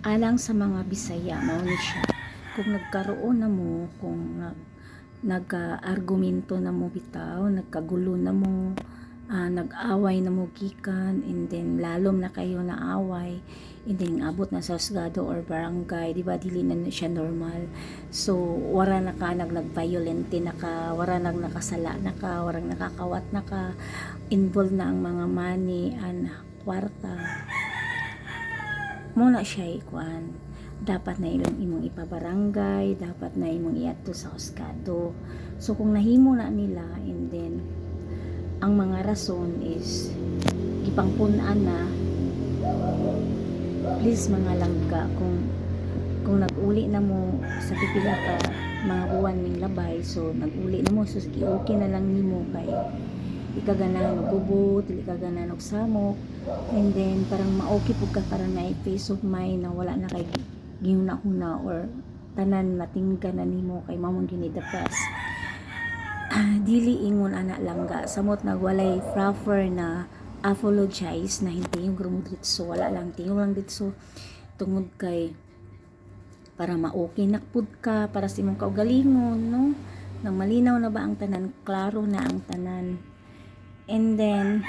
alang sa mga Bisaya mao siya. Kung nagkaroon na mo kung nag nag-argumento na mo bitaw nagkagulo na mo ah, nag-away na mo gikan and then lalom na kayo na away and then abot na sa husgado or barangay di ba dili na siya normal. So wara na ka nag nag-violente na ka wara nag nakasala na ka warang nakakawat na ka involved na ang mga money and kwarta muna siya ikuan dapat na imong imong ipabarangay dapat na imong iadto sa husgado. So kung nahimo na nila and then ang mga rason is gipangpunan na please mga langka kung kung nag-uli na mo sa pipila ka mga buwan ning labay so nag-uli na mo so okay na lang nimo kay ikagana og gubot dili ka gana og samok and then parang ma-okay pud ka parang na peace of mind na wala na kay gihuna-huna or tanan natingga na nimo kay mamong gini the best Ah, dili ingon ana langga samot nagwalay proper na apologize na hindi yung grumod ditso. Wala lang tingog lang ditso. Tungod kay para ma-okay nakpud ka para sa imong kaugalingon no? Nang malinaw na ba ang tanan? Klaro na ang tanan and then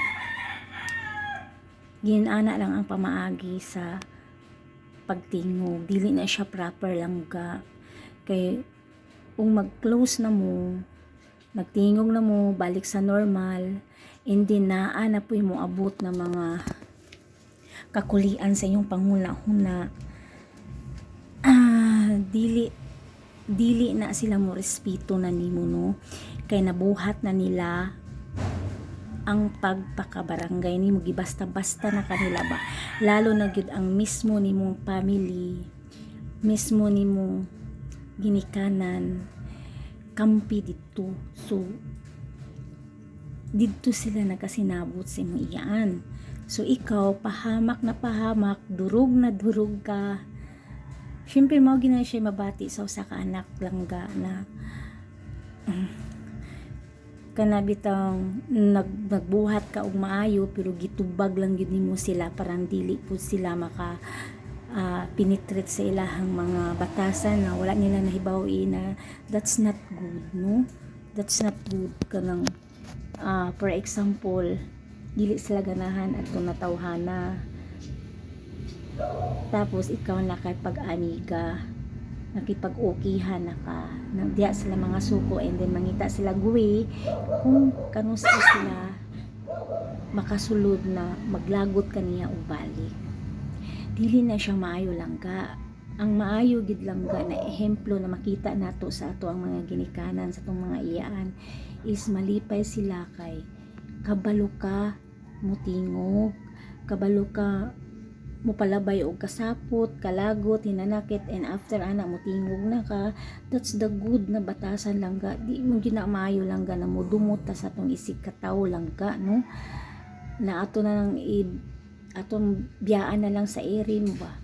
ginana lang ang pamaagi sa pagtingog dili na siya proper lang ga kay kung mag-close na mo nagtingog na mo balik sa normal hindi na ana po mo abot na mga kakulian sa inyong panghuna-huna. Ah, dili dili na sila mo respeto na nimo no? Kay nabuhat na nila ang pagpakabarangay nimo gibasta-basta na kanila ba? Lalo na gyud ang mismo nimong family mismo nimong ginikanan kampi dito so dito sila nakasinabot sa imong iyaan. So ikaw pahamak na pahamak durog na durog ka. Syempre mao gina siya mabati sa usa ka anak langga na kanabitang nag, nagbuhat ka og maayo pero gitubag lang gid nimo sila parang dili po sila maka ah, penetrate sa ilahang mga batasan na wala nila nahibawi na that's not good no? That's not good. Kanang ah, for example dili sila ganahan at natawhana. Tapos ikaw na kay pag-aniga nakipag-okihan na ka nang diya sila mga suko and then mangita sila guwi kung kanusta sila makasulod na maglagot kaniya og balik. Dili na siya maayo lang ka ang maayo gid lang ga na ehemplo na makita nato sa ato ang mga ginikanan sa atong mga iyaan is malipay sila kay kabalo ka mutingog kabalo ka mupalabay og kasapot kalagot hinanakit and after ana mutingog na ka. That's the good na batasan lang ga di mo gina maayo lang ga na mudumot ta sa atong isig katawo lang ga no? Na ato na lang i atong biyaan na lang sa ere mo ba?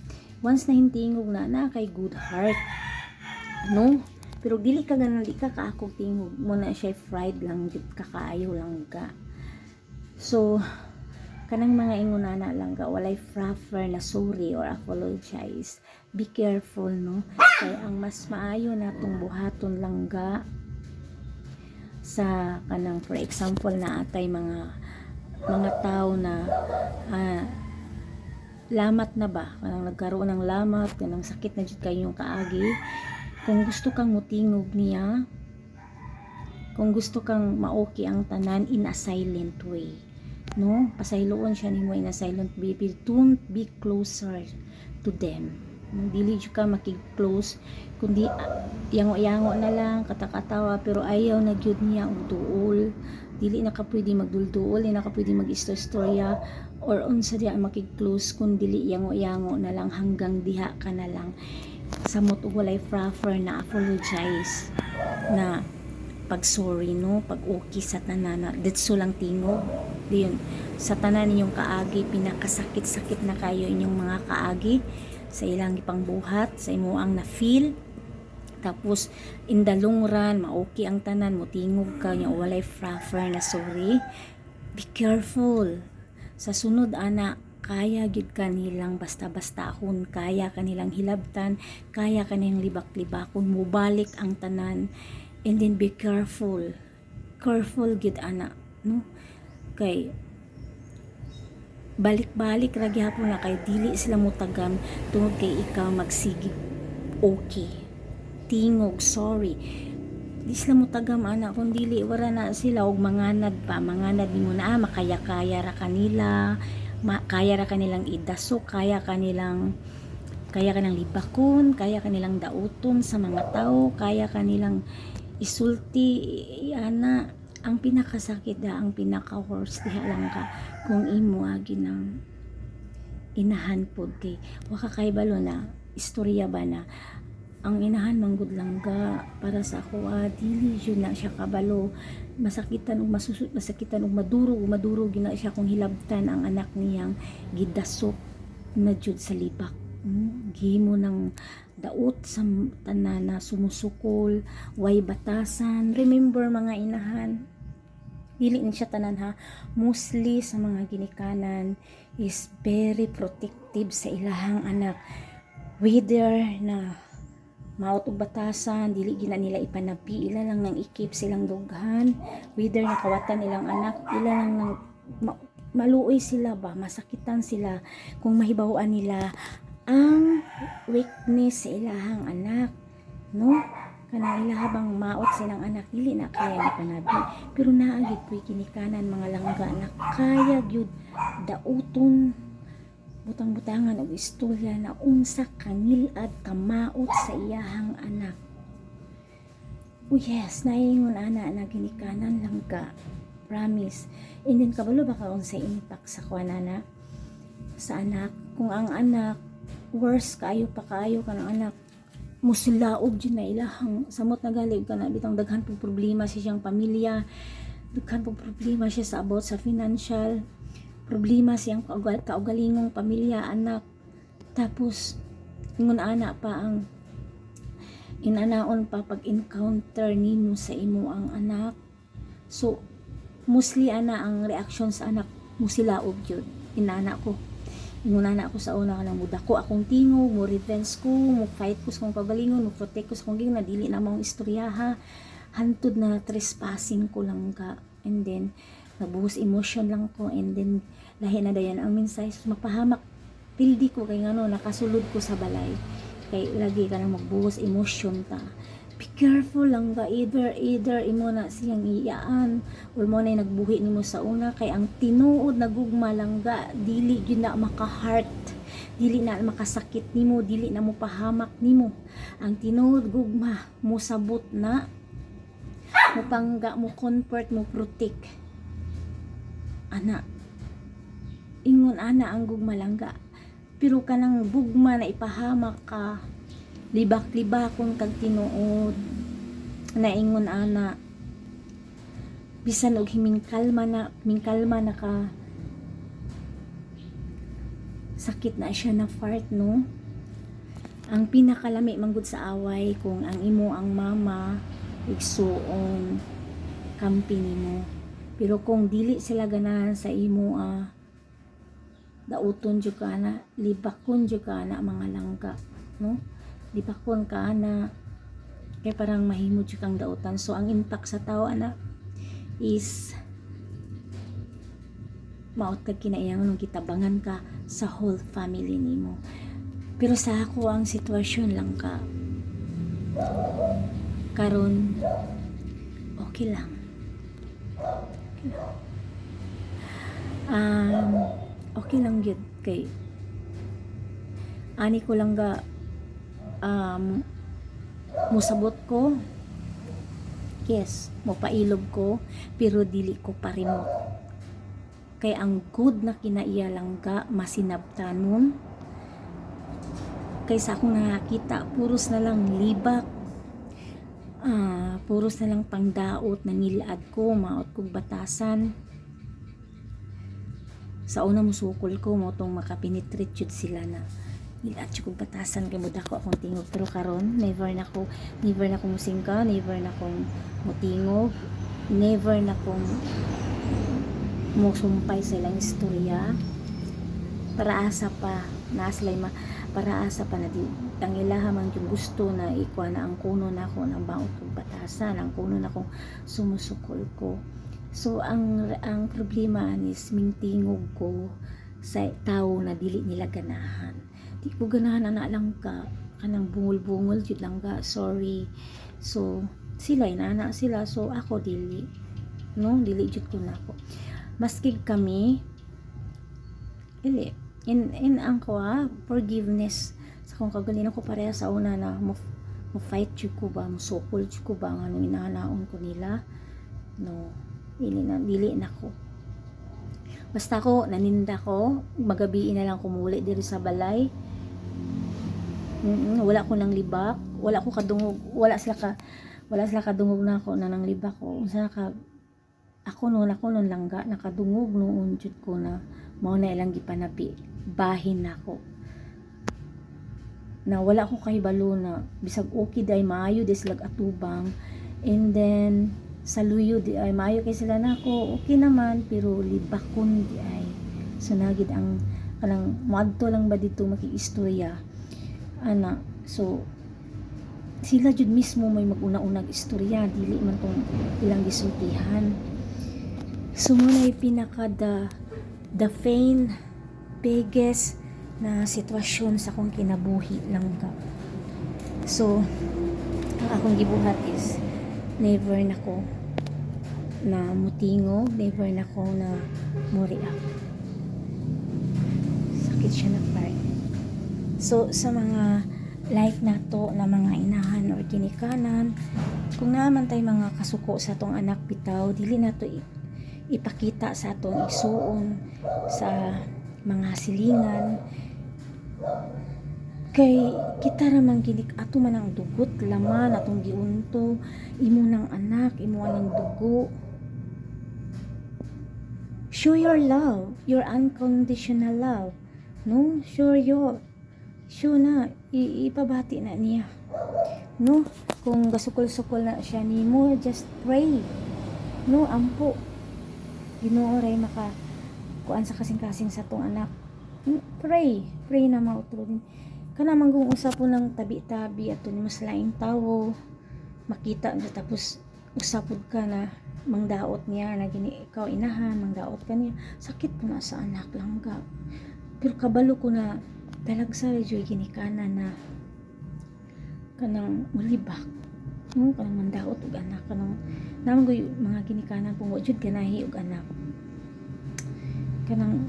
Once na hintingog na na kay good heart no? Pero dili ka ganun di ka kaakog tingog mo na siya fried lang kakaayo lang ka. So kanang mga ingunana lang ga walay proper na sorry or apologize be careful no? Kay ang mas maayo natong buhaton lang ga sa kanang for example na atay mga mga tao na ah, lamat na ba? Kanang nagkaroon ng lamat kanang sakit na jud kayo yung kaagi. Kung gusto kang mutingog niya kung gusto kang maoki ang tanan in a silent way no? Pasayloon siya nimo in a silent but don't be closer to them. Dili jud ka makig-close kundi ah, yango-yango na lang katakatawa pero ayaw na gyud niya og duol. Dili na ka pwede magdulduol dili na ka pwede mag-istorya or unsa diya makig-close kun yango-yango na lang hanggang diha ka na lang. Samot og walay proper na apologize na pag sorry no? Pag okay sa tanan na ditso lang tingog diyon sa tanan ninyong kaagi pinakasakit-sakit na kayo inyong mga kaagi. Sa ilang ipangbuhat sa imo ang na feel tapos in the long run maoki ang tanan mo tingog ka nya walay proper na sorry. Be careful. Sa sunod ana kaya gid kanilang basta-basta akon kaya kanilang hilabtan kaya kanilang libak-libakon. Mubalik ang tanan and then be careful. Careful gid ana no? Kay balik-balik ra gyapon na kay dili sila mutagam tungod kay ikaw magsigig. Okay. Tingog sorry. Di sila mutagam ana kung dili wala na sila og manganad pa manganad nimo na ah, makaya-kaya ra kanila kaya ra kanilang idaso kaya kanilang kaya kanilang libakon kaya kanilang dauton sa mga tao kaya kanilang isulti ana ang pinakasakit da ang pinaka worst diha lang ka kung imo agi ng inahan pod kay waka kay na istorya ba na? Ang inahan manggod lang ga para sa ako ah, dili yun na siya kabalo. Masakitan ug masusut masakitan ug madurog madurog gina siya kung hilabtan ang anak niyang gidasok na jud sa libak mm, gihimo ng daot sa tanan na sumusukol way batasan. Remember mga inahan dili siya tanan ha? Mostly sa mga ginikanan is very protective sa ilahang anak. Whether na maot og batasan dili gina nila ipanapi ila lang nang ikip silang dughan. Whether nakawatan nilang anak ila lang nang ma- maluoy sila ba masakitan sila. Kung mahibawan nila ang weakness sa ilahang anak no? Kana ilaha bang maot silang anak dili na kaya ni panabi. Pero naagid puy kinikanan mga langga na kaya gyud dauton. Butang-butangan og istorya na unsa kangilad kamaot sa iyahang anak. Oh yes naingon ana na ginikanan lang ka promise. And then kabalo ba ka unsa impact sa kuanana sa anak. Kung ang anak worse kayo pa kayo kanang anak. Musulaog dyan na ilahang. Samot na galig ka na bitang daghan po problema sa siyang pamilya. Daghan po problema siya sa about sa financial. Problema siyang kaugal, kaugalingong pamilya anak. Tapos ingon ana pa ang inanaon pa pag encounter nimo sa imo ang anak. So mostly ana ang reaction sa anak musilaog yun. Inana ko Inuna na ako sa una ka lang mudako akong tingog, mo revenge ko, mo fight ko sa kong pagalingon, mo protect ko sa kong gingon, dili na mong istoryaha. Hantod na trespassing ko lang ka. And then, nabuhos emotion lang ko. And then, lahi na dayan ang minsay. So, mapahamak, pildi ko kay ano, nakasulod ko sa balay. Kay lagi ka na magbuhos emotion ta. Be careful lang ka. Either, either, imo na siyang iyaan or mo na nagbuhi nimo sa una kay ang tinuod na gugma lang ga dili gyud na maka-heart dili na makasakit nimo dili na mo pahamak nimo ang tinuod gugma mo sabot na mo pangga mo comfort mo protect ana ingon ana ang gugma lang ga pero kanang bugma na ipahamak ka libak-libakon kag tinuod naingon ana bisan og himing kalma na himing kalma na ka. Sakit na siya na fart no? Ang pinakalami manggod sa away kung ang imo ang mama igsuon kampi nimo. Pero kung dili sila ganahan sa imo ah dauton jud ka libakon jud ka mga langka no libakon ka na kay parang mahimo jud kang dautan. So ang impact sa tao ana is maot kag kinaiyangon ng kitabangan ka sa whole family nimo. Pero sa ako ang sitwasyon lang ka. Karon okay lang okay lang. Um, okay lang yun kay ani ko lang ga um, musabot ko. Yes mopailog ko pero dili ko parimot kay ang good na kinaiya lang ga masinabtanon kay sa akong nakakita puros na lang libak. Ah, puros na lang pangdaot na nilad ko maot kong batasan. Sa una musukol ko mo tong makapenetrate sila na nilad jud kong batasan kay muda ko akong tingog. Pero karon never na ko never na ko musingka never na kong mutingog never na kong musumpay sa ilang istorya. Para asa pa na sila ma para asa pa na di ang ilaha man yung gusto na ikuha na ang kuno na ako ng baot kong batasan ang kuno na akong sumusukol ko. So ang ang problema is mingtingog ko sa tao na dili nila ganahan di ganahan na lang ka kanang bungol-bungol jud lang ga sorry. So sila inana sila. So ako dili no dili jud ko na ako. Maskig kami dili. In in ang ko ha, forgiveness. Sa kung kagalino ko pareha sa una na mo, mo fight jud ko ba mo sukol jud ko ba nga nung inanaon ko nila no dili na dili na ko. Basta ko naninda ko magabi na lang kumuli diri sa balay Mm-mm, wala ko nang libak. Wala ko kadungog wala sila ka wala sila kadungog na ako na nang libak ko. Unsa ka ako noon ako noon langga nakadungog noon jud ko na mao na ilang gipanapi bahin nako na wala ko kahibalo na bisag okay day maayo di sila atubang. And then sa luyo di ay maayo kay sila nako okay naman pero libakon di ay so nagid ang kanang moadto lang ba dito makiistorya ana so sila jud mismo may maguna-unag istorya dili man tong ilang gisultihan. So mo na pinaka the the pain biggest na sitwasyon sa akong kinabuhi lang ka. So ang akong gibuhat is never na ko na mutingo never na ko na mo-react sakit siya na So, sa mga like na to na mga inahan or kinikanan, kung naman tayo mga kasuko sa tong anak bitaw, dili na to ipakita sa atong isuon sa mga silingan. Kay kita naman ginik ato man ang dugot laman atong giunto imo ng anak imo ng dugo. Show your love your unconditional love. No? Show your i- ipabati na niya. No? Kung gasukol-sukol na siya nimo just pray. No ampo. Ginoo ray maka kuan sa kasing-kasing sa tong anak. Hmm, pray. Pray na mautro din. Kana man kung usap po ng tabi-tabi ato ni mas laing tawo makita na tapos usapod ka na mangdaot niya na gini ikaw inahan mangdaot ka niya. Sakit po na sa anak lang ka. Pero kabalo ko na talagsa joy ginikana na kanang mulibak no kanang mandaot og anak kanang ko mga ginikanan kung jud ganahi og anak. Kanang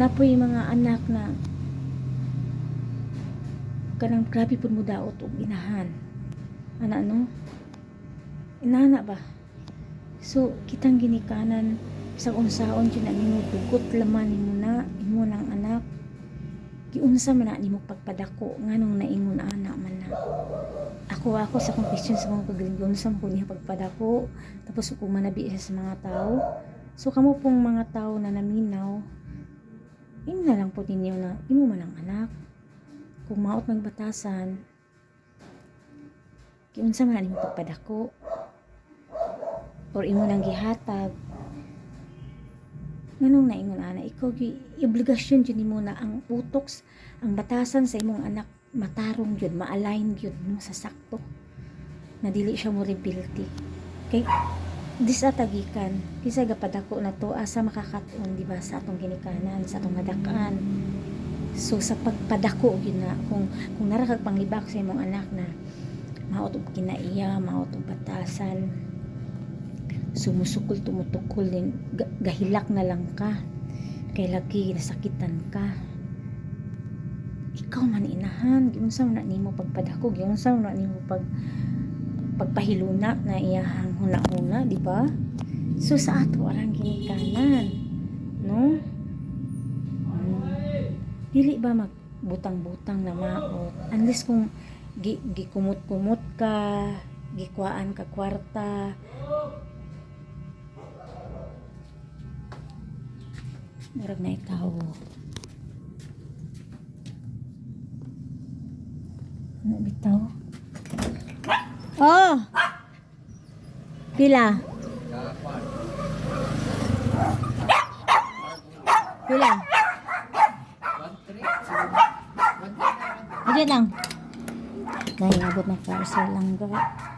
napoy mga anak na kanang grabe pud mo daot og inahan. Ana no? Inana ba? So kitang ginikanan sa unsaon jud na nimo dugot laman nimo na giunsa man na nimo pagpadako nganong naingon ana man na. Ako ako sa kong sa mga kagaling unsa ko niya pagpadako. Tapos kung manabi sa mga tao. So kamo pong mga tao na naminaw imo na lang po ninyo na imo man ang anak. Kung maot magbatasan giunsa man na nimo pagpadako? Or imo nang gihatag nganong naingon ana ikaw obligasyon jud nimo na ang utok s- ang batasan sa imong anak matarong jud ma-align jud mo sa sakto. Na dili siya mo rebelty kay disatagikan kisa gapadako na to asa makakaton di ba sa atong ginikanan sa atong nadakaan. So sa pagpadako gyud na kung kung nara kag panglibak sa imong anak na maot og kinaiya maot og batasan sumusukol tumutukol din ga- gahilak na lang ka. Kay lagi nasakitan ka. Ikaw man inahan giunsa man na nimo pagpadako giunsa man na nimo pag pagpahiluna na iyahang huna-huna di ba? So sa ato arang ginikanan no? Hmm. dili ba magbutang-butang na maot unless kung gi, gikumot-kumot ka gikuaan ka kwarta murag na ikaw. Ano bitaw? Oh! Pila? Pila? Ayan lang. Dahil abot na parcel lang gawin.